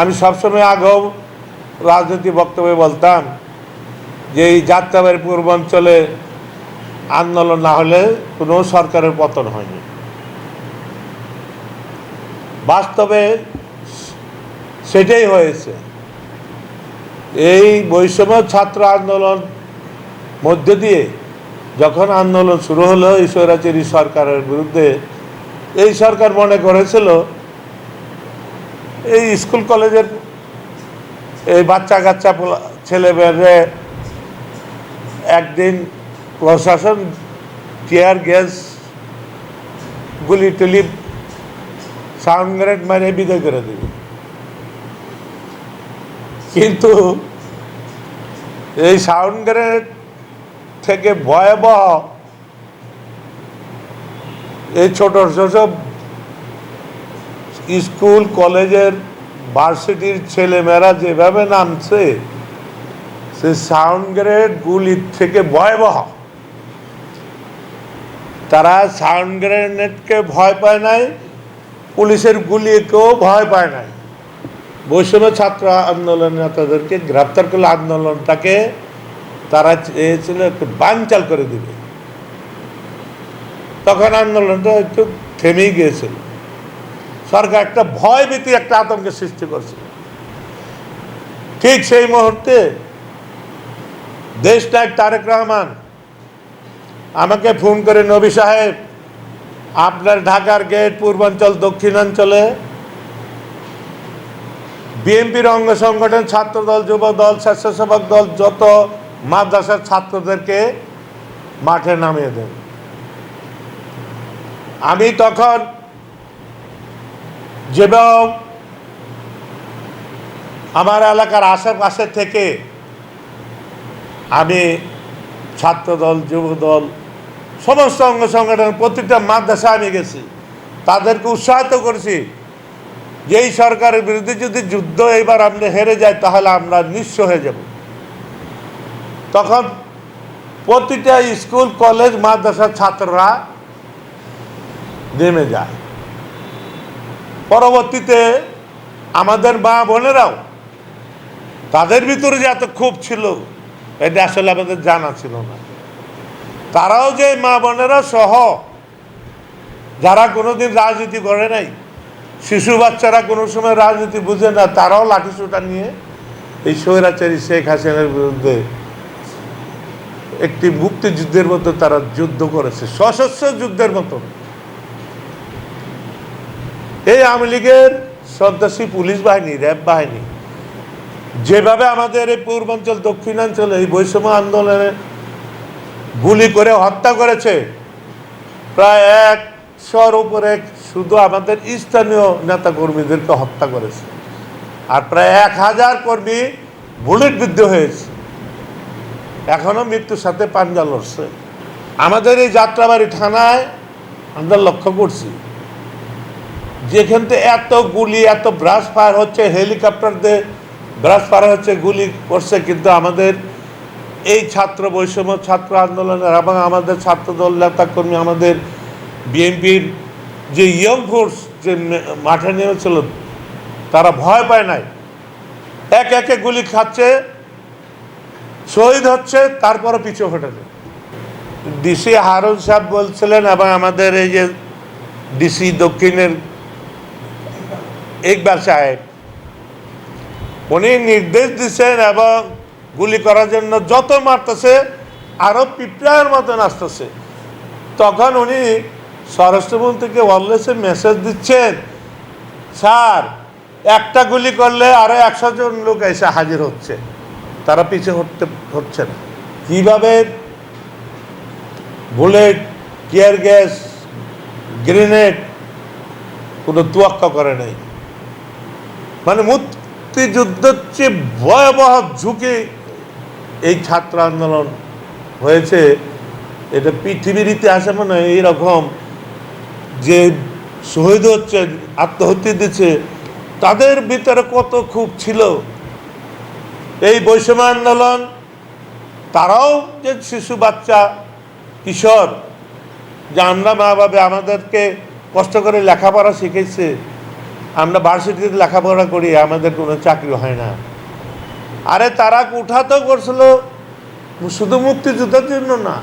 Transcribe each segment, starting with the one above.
আমি সবসময় আগেও রাজনীতি বক্তব্যে বলতাম যে এই যাত্রাবাড়ি পূর্বাঞ্চলে আন্দোলন না হলে কোনো সরকারের পতন হয়নি। বাস্তবে সেটাই হয়েছে। এই বৈষম্য ছাত্র আন্দোলন মধ্য দিয়ে যখন আন্দোলন শুরু হলো এই স্বৈরাচারী সরকারের বিরুদ্ধে, এই সরকার মনে করেছিল এই স্কুল কলেজের এই বাচ্চা কাচ্চা ছেলে মেয়েরে একদিন প্রশাসন টিয়ার গ্যাস গুলি টুলি সাউন্ড গ্রেড মারে বিদায় করে দেবে। কিন্তু এই সাউন্ড গ্রেড থেকে ভয়াবহ এই ছোট ছোট স্কুল, কলেজের ভার্সিটির ছেলেমেয়েরা যেভাবে নামছে, সে সাউন্ড গ্রেড গুলির থেকে ভয়াবহ। তারা সাউন্ড গ্রেনেডকে ভয় পায় নাই, পুলিশের গুলিকেও ভয় পায় নাই। বৈষম্য ছাত্র আন্দোলন নেতাদেরকে গ্রেপ্তার করলে আন্দোলনটাকে তারা চেয়েছিল একটু বানচাল করে দিবে। তখন আন্দোলনটা একটু থেমেই গিয়েছিল। সরকার একটা ভয় ভীতি একটা আতঙ্কের সৃষ্টি করছে। ঠিক সেই মুহূর্তে দেশ নায়ক তারেক রহমান। আমাকে ফোন করে নবী সাহেব, আপনার ঢাকার গেট পূর্বাঞ্চল, দক্ষিণাঞ্চলে বিএনপির অঙ্গ সংগঠন, ছাত্রদল যুব দল স্বেচ্ছাসেবক দল, যত মাদ্রাসার ছাত্রদেরকে মাঠে নামিয়ে দেন। আমি তখন যেরকম আমার এলাকার আশেপাশে থেকে আমি ছাত্রদল, যুবদল, সমস্ত অঙ্গ সংগঠন প্রত্যেকটা মাদ্রাসা আমি গেছি। তাদেরকে উৎসাহিত করেছি যে এই সরকারের বিরুদ্ধে যদি যুদ্ধ এবার আমরা হেরে যায় তাহলে আমরা নিঃস্ব হয়ে যাব। তখন প্রতিটা স্কুল, কলেজ, মাদ্রাসার ছাত্ররা নেমে যায়। পরবর্তীতে আমাদের মা বোনেরাও তাদের ভিতরে যে এত ক্ষোভ ছিল, এটা আসলে আমাদের জানা ছিল না। তারাও যে মা বোনেরা সহ যারা কোনোদিন রাজনীতি করে নাই, শিশু বাচ্চারা কোনো সময় রাজনীতি বুঝে না, তারাও লাঠিসোঁটা নিয়ে এই স্বৈরাচারী শেখ হাসিনার বিরুদ্ধে একটি মুক্তিযুদ্ধের মতো তারা যুদ্ধ করেছে, সশস্ত্র যুদ্ধের মতো। এই আওয়ামী লীগের সন্ত্রাসী পুলিশ বাহিনী, র্যাব বাহিনী, যেভাবে আমাদের এই পূর্বাঞ্চল, দক্ষিণাঞ্চলে এই বৈষম্য আন্দোলনে গুলি করে হত্যা করেছে, প্রায় এক একশোর উপরে শুধু আমাদের স্থানীয় নেতা কর্মীদেরকে হত্যা করেছে। আর প্রায় এক হাজার কর্মী বুলেট বিদ্ধ হয়েছে। এখনও মৃত্যুর সাথে পাঞ্জা লড়ছে। আমাদের এই যাত্রাবাড়ি থানায় আমরা লক্ষ্য করছি। যেখান থেকে এত গুলি, এত ব্রাশ ফায়ার হচ্ছে হেলিকপ্টার দিয়ে ব্রাশ ফায়ার হচ্ছে, গুলি করছে, কিন্তু আমাদের এই ছাত্র বৈষম্য, ছাত্র আন্দোলনের এবং আমাদের ছাত্রদল, নেতাকর্মী, আমাদের বিএনপির যে ইয়ং ফোর্স যে মাঠে নেমেছিল, তারা ভয় পায় নাই। এক একে গুলি খাচ্ছে, শহীদ হচ্ছে, তারপরও পিছু হটেছে। ডিসি হারুন সাহেব বলছিলেন এবং আমাদের এই যে ডিসি দক্ষিণের ইকবাল সাহেব, উনি নির্দেশ দিচ্ছেন এবং গুলি করার জন্য যত মারতেছে আরও পিঁপড়ার মতন আসতেছে। তখন উনি স্বরাষ্ট্রমন্ত্রীকে ওয়ারলেসে মেসেজ দিচ্ছেন, স্যার, একটা গুলি করলে আরও একশো জন লোক এসে হাজির হচ্ছে। তারা পিছিয়ে হটতে, হচ্ছে না। কীভাবে? বুলেট, টিয়ার গ্যাস, গ্রেনেড, কোনো তুয়াক্কা করে নাই। মানে মুক্তিযুদ্ধের চেয়ে ভয়াবহ ঝুঁকি এই ছাত্র আন্দোলন হয়েছে। এটা পৃথিবীর ইতিহাসে মনে হয় এইরকম যে শহীদ হচ্ছে, আত্মহত্যা দিচ্ছে, তাদের ভিতরে কত খুব ছিল? এই বৈষম্য আন্দোলন, তারাও যে শিশু, বাচ্চা, কিশোর, যে আমরা মা বাবা আমাদেরকে কষ্ট করে লেখাপড়া শিখেছে আমরা ভার্সিটিতে লেখাপড়া করি, আমাদের কোনো চাকরি হয় না। আরে তারা কোঠা তো করছিল, শুধু মুক্তিযুদ্ধের জন্য না,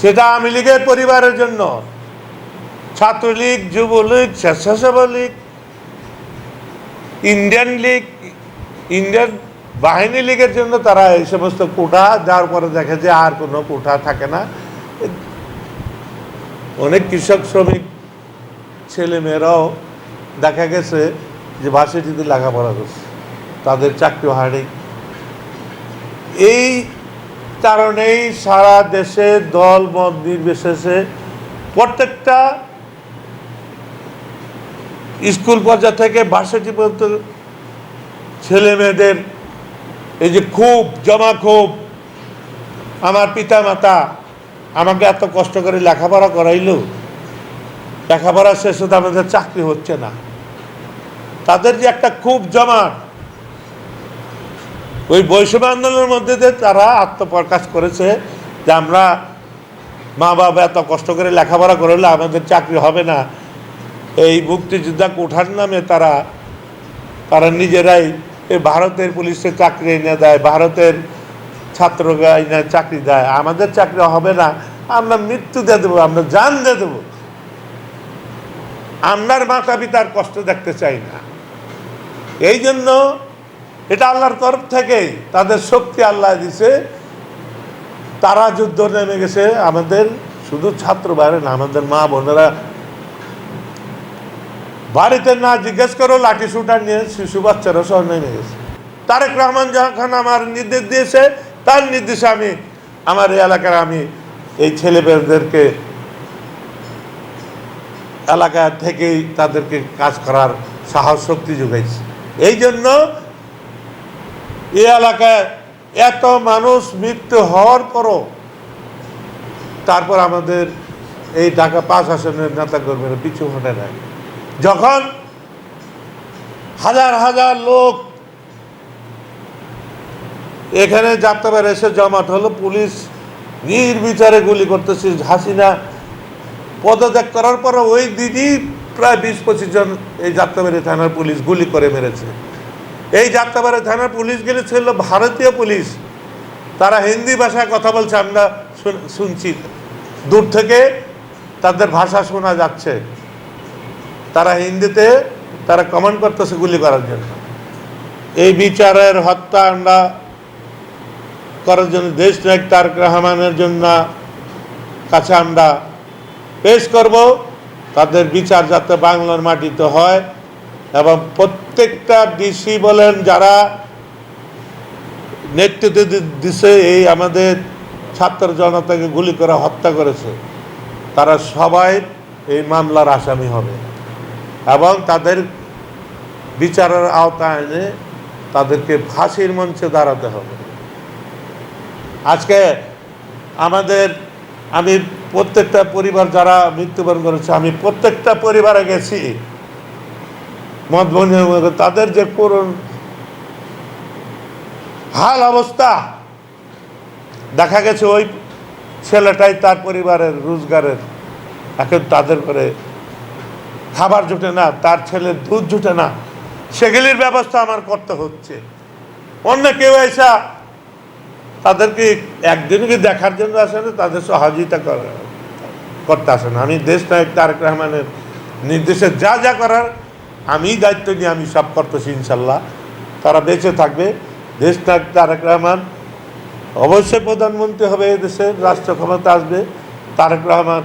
সেটা আওয়ামী লীগের পরিবারের জন্য। ছাত্রলীগ, যুবলীগ স্বেচ্ছাসেবক লীগ ইন্ডিয়ান লীগ, ইন্ডিয়ান বাহিনী লীগের জন্য তারা এই সমস্ত কোঠা যাওয়ার পরে দেখে যে আর কোনো কোঠা থাকে না। অনেক কৃষক, শ্রমিক ছেলে মেয়েরাও দেখা গেছে যে ভার্সিটিতে লেখাপড়া করছে। তাদের চাকরি হয়নি এই কারণেই সারা দেশে দল মত নির্বিশেষে প্রত্যেকটা স্কুল পর্যায় থেকে ভার্সিটি পর্যন্ত ছেলে মেয়েদের এই যে খুব, জমা খুব, আমার পিতা মাতা আমাকে এত কষ্ট করে লেখাপড়া করাইলো লেখাপড়া শেষ হতে আমাদের চাকরি হচ্ছে না। তাদের যে একটা খুব জমাট। ওই বৈষম্য আন্দোলনের মধ্যে দিয়ে তারা আত্মপ্রকাশ করেছে যে আমরা মা বাবা এত কষ্ট করে লেখাপড়া করলে আমাদের চাকরি হবে না। এই মুক্তিযোদ্ধা কোঠার নামে তারা তারা নিজেরাই এই ভারতের পুলিশে চাকরি এনে দেয়, ভারতের ছাত্রকে এনে চাকরি দেয়। আমাদের চাকরি হবে না, আমরা মৃত্যু দিয়ে দেবো, আমরা জান দিয়ে দেবো। আপনার মাতা পিতার কষ্ট দেখতে চাই না। এই জন্য এটা আল্লাহর তরফ থেকেই তাদের শক্তি আল্লাহ দিছে। তারা যুদ্ধ নেমে গেছে আমাদের, শুধু ছাত্র বাইরে না, আমাদের মা বোনেরা। বাড়িতে না জিজ্ঞেস করো, লাঠি শুটার নিয়ে শিশু বাচ্চারা সহ নেমে গেছে। তারেক রহমান যখন আমার নির্দেশ দিয়েছে, তার নির্দেশে আমি, আমার এই এলাকার আমি এই ছেলেমেয়েদেরকে এলাকা থেকেই তাদেরকে কাজ করার সাহস, শক্তি যোগাইছে। এই জন্য এ এলাকায় এত মানুষ মৃত্যু হওয়ার পরও তারপর আমাদের এই ঢাকা পাঁচ আসনের নেতা কর্মীরা পিছু হটে নাই। যখন হাজার হাজার লোক এখানে যাত্রাবার এসে জমাট হলো, পুলিশ নির্বিচারে গুলি করতেছে, হাসিনা পদত্যাগ করার পর ওই দিনই প্রায় বিশ পঁচিশ জন এই যাত্রাবাড়ি থানার পুলিশ গুলি করে মেরেছে। এই যাত্রাবাড়ি থানার পুলিশগুলি ছিল ভারতীয় পুলিশ। তারা হিন্দি ভাষায় কথা বলছে, আমরা শুন- শুনছি। দূর থেকে তাদের ভাষা শোনা যাচ্ছে। তারা হিন্দিতে, তারা কমেন্ট করতেছে গুলি করার জন্য। এই বিচারের হত্যা আমরা করার জন্য দেশ নায়ক তারক রহমানের জন্য কাছে আমরা পেশ করব। তাদের বিচার যাতে বাংলার মাটিতে হয় এবং প্রত্যেকটা ডিসি বলেন যারা নেতৃত্ব দিছে এই আমাদের ছাত্র জনতাকে গুলি করে হত্যা করেছে, তারা সবাই এই মামলার আসামি হবে এবং তাদের বিচারের আওতায় এনে তাদেরকে ফাঁসির মঞ্চে দাঁড়াতে হবে। আজকে আমাদের আমি প্রত্যেকটা পরিবার যারা মৃত্যুবরণ করেছে, আমি প্রত্যেকটা পরিবারে গেছি। মদবনী তাদের যে করুণ হাল অবস্থা, দেখা গেছে ওই ছেলেটাই তার পরিবারের রোজগারের, এখন তাদের করে খাবার জুটে না, তার ছেলে দুধ জুটে না, সেগুলির ব্যবস্থা আমার করতে হচ্ছে। অন্য কেউ এসা তাদেরকে একদিনকে দেখার জন্য আসে না, তাদের সহযোগিতা করে- করতে আসে না। আমি দেশ নায়ক তারেক রহমানের নির্দেশে যা যা করার, আমি দায়িত্ব নিয়ে আমি সব করতেছি ইনশাল্লাহ। তারা বেঁচে থাকবে। দেশ নায়ক তারেক রহমান অবশ্যই প্রধানমন্ত্রী হবে দেশের রাষ্ট্র ক্ষমতা আসবে। তারেক রহমান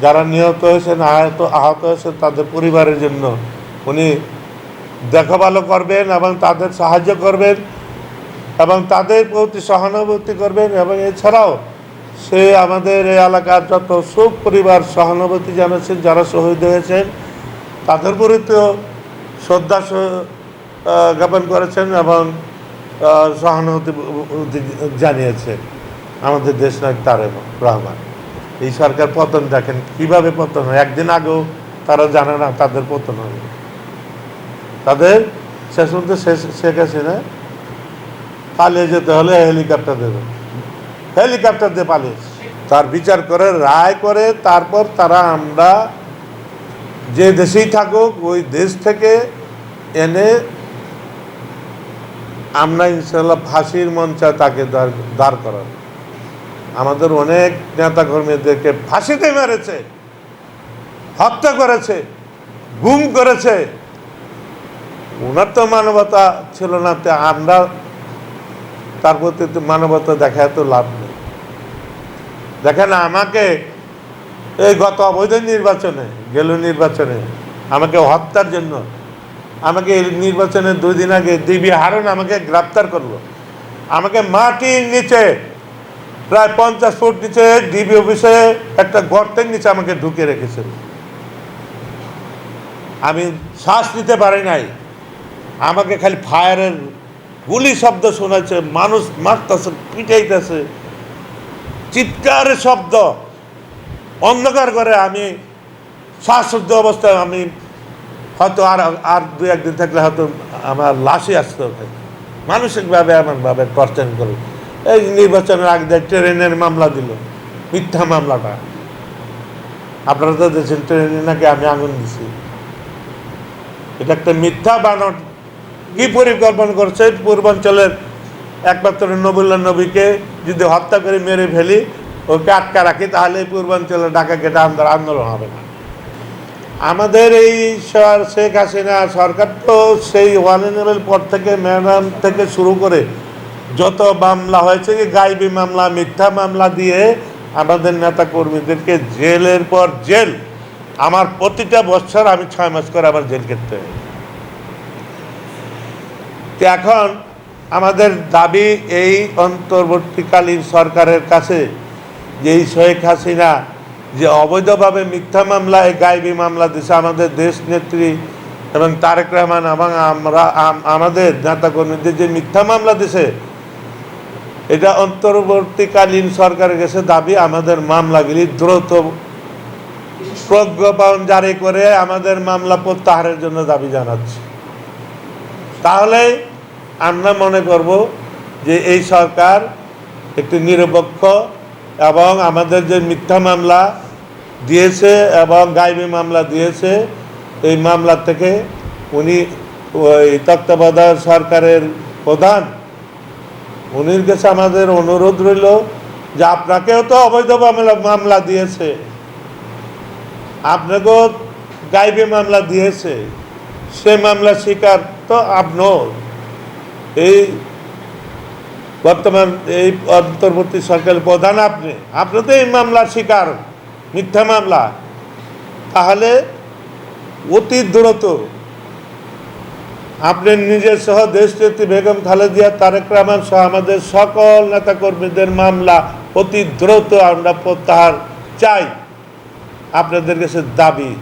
যারা নিহত হয়েছেন, আহত আহত হয়েছেন তাদের পরিবারের জন্য উনি দেখভালো করবেন এবং তাদের সাহায্য করবেন। এবং তাদের প্রতি সহানুভূতি করবেন এবং এছাড়াও সে আমাদের এই এলাকার যত শোক পরিবার সহানুভূতি জানাচ্ছেন, যারা শহীদ হয়েছেন, তাদের প্রতিও শ্রদ্ধা জ্ঞাপন করেছেন এবং সহানুভূতি জানিয়েছেন আমাদের দেশ নায়ক তারেক রহমান। এই সরকার পতন দেখেন, কীভাবে পতন হয়? একদিন আগেও তারা জানে না তাদের পতন হবে তাদের শেষ পর্যন্ত শেষ- শেখ হাসিনা পালিয়ে যেতে হলে হেলিকপ্টার দেবে। হেলিকপ্টার দিয়ে পালিয়ে তার বিচার করে, রায় করে, তারপর তারা আমরা যে দেশেই থাকুক, ওই দেশ থেকে এনে আমরা ইনশাল্লাহ ফাঁসির মঞ্চে তাকে দাঁড় করাব। আমাদের অনেক নেতা কর্মীদেরকে ফাঁসিতে মেরেছে, হত্যা করেছে, গুম করেছে। ওনার তো মানবতা ছিল না আমরা তার প্রতি তো মানবতা দেখা তো লাভ নেই। দেখেন আমাকে এই গত অবৈধ নির্বাচনে, গেল নির্বাচনে আমাকে হত্যার জন্য, আমাকে এই দুই দিন আগে দিবি হারুন আমাকে গ্রেপ্তার করল। আমাকে মাটির নিচে, প্রায় পঞ্চাশ ফুট নিচে ডিবি অফিসে একটা গর্তের নিচে আমাকে ঢুকে রেখেছিল আমি শ্বাস নিতে পারি নাই। আমাকে খালি ফায়ারের গুলি শব্দ শোনাচ্ছে মানুষ মারতেছে, পিটাইতেছে। চিৎকারের শব্দ। অন্ধকার করে আমি শ্বাসরুদ্ধ অবস্থায় আমি হয়তো আর আর দু একদিন থাকলে হয়তো আমার লাশই আসতে হতো মানসিকভাবে এমনভাবে টর্চার করে। এই নির্বাচনের আগে ট্রেনের মামলা দিল, মিথ্যা মামলাটা। আপনারা তো দেখছেন, ট্রেনে নাকি আমি আগুন দিছি। এটা একটা মিথ্যা বানট কি পরিকল্পনা করছে? পূর্বাঞ্চলের একমাত্র নবুল্লা নবীকে যদি হত্যা করে মেরে ফেলি, ওকে আটকা রাখি, তাহলে পূর্বাঞ্চলে কেটে আমাদের আন্দোলন হবে না। আমাদের এই শেখ হাসিনা সরকার তো সেই ওয়ান পর থেকে ম্যাডাম থেকে শুরু করে যত মামলা হয়েছে কি গাইবি মামলা, মিথ্যা মামলা দিয়ে আমাদের নেতা কর্মীদেরকে জেলের পর জেল, আমার প্রতিটা বছর আমি ছয় মাস করে আবার জেল হয়। তো এখন আমাদের দাবি এই অন্তর্বর্তীকালীন সরকারের কাছে যে এই শেখ হাসিনা যে অবৈধভাবে মিথ্যা মামলায় গাইবী মামলা দিছে আমাদের দেশ নেত্রী এবং তারেক রহমান এবং আমরা আমাদের নেতা কর্মীদের যে মিথ্যা মামলা দিছে এটা অন্তর্বর্তীকালীন সরকারের কাছে দাবি, আমাদের মামলাগুলি দ্রুত প্রজ্ঞাপন জারি করে আমাদের মামলা প্রত্যাহারের জন্য দাবি জানাচ্ছি। তাহলে আমরা মনে করব যে এই সরকার একটি নিরপেক্ষ এবং আমাদের যে মিথ্যা মামলা দিয়েছে এবং গাইবী মামলা দিয়েছে, এই মামলা থেকে উনি ওই তত্ত্বাবধায়ক সরকারের প্রধান। উনির কাছে আমাদের অনুরোধ রইল যে আপনাকেও তো অবৈধ মামলা দিয়েছে। আপনাকেও গাইবে মামলা দিয়েছে। সে মামলা স্বীকার তো আপনিও এই বর্তমান এই অন্তর্বর্তী সরকারের প্রধান আপনি আপনি তো এই মামলার শিকার, মিথ্যা মামলা। তাহলে অতি দ্রুত আপনি নিজের সহ দেশ নেত্রী বেগম খালেদিয়া, তারেক রহমান সহ আমাদের সকল নেতাকর্মীদের মামলা অতি দ্রুত আমরা প্রত্যাহার চাই। আপনাদের কাছে দাবি।